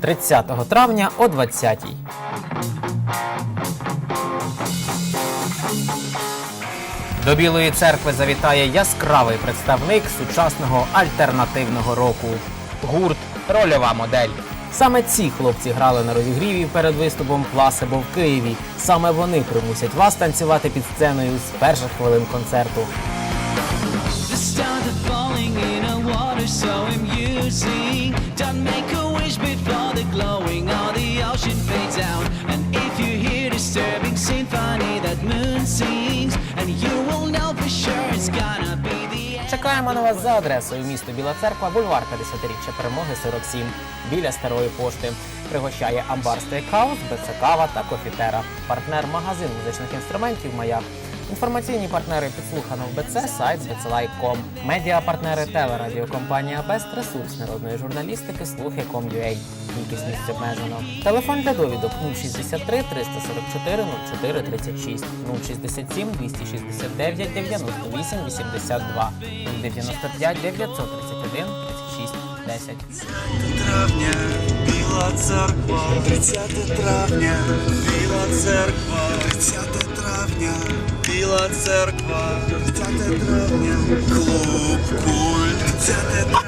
30 травня о 20-й. До Білої церкви завітає яскравий представник сучасного альтернативного року. Гурт Рольова модель. Саме ці хлопці грали на розігріві перед виступом Пласебо в Києві. Саме вони примусять вас танцювати під сценою з перших хвилин концерту. The glowing or the ocean fades out. And if you hear disturbing symphony that moon sings, and you will know for sure it's gonna be the end. Чекаємо на вас за адресою місто Біла Церква, бульвар 50-річчя перемоги 47 біля старої пошти. Пригощає Амбар Стейкхаус, БЦ Кава та Кофітера. Партнер магазин музичних інструментів Маяк. Інформаційні партнери підслухано в БЦ, сайт BCLike.com. Медіа-партнери телерадіокомпанія Бест, ресурс народної журналістики Слухи.com.ua. Кількість місць обмежено. Телефон для довідок 063 344 04 36 067 269 98 82 095 931 36 10. травня, Біла церква, 30 травня, Біла церква, 30 травня, Біла церква, 30 травня, клуб культ, 30 травня.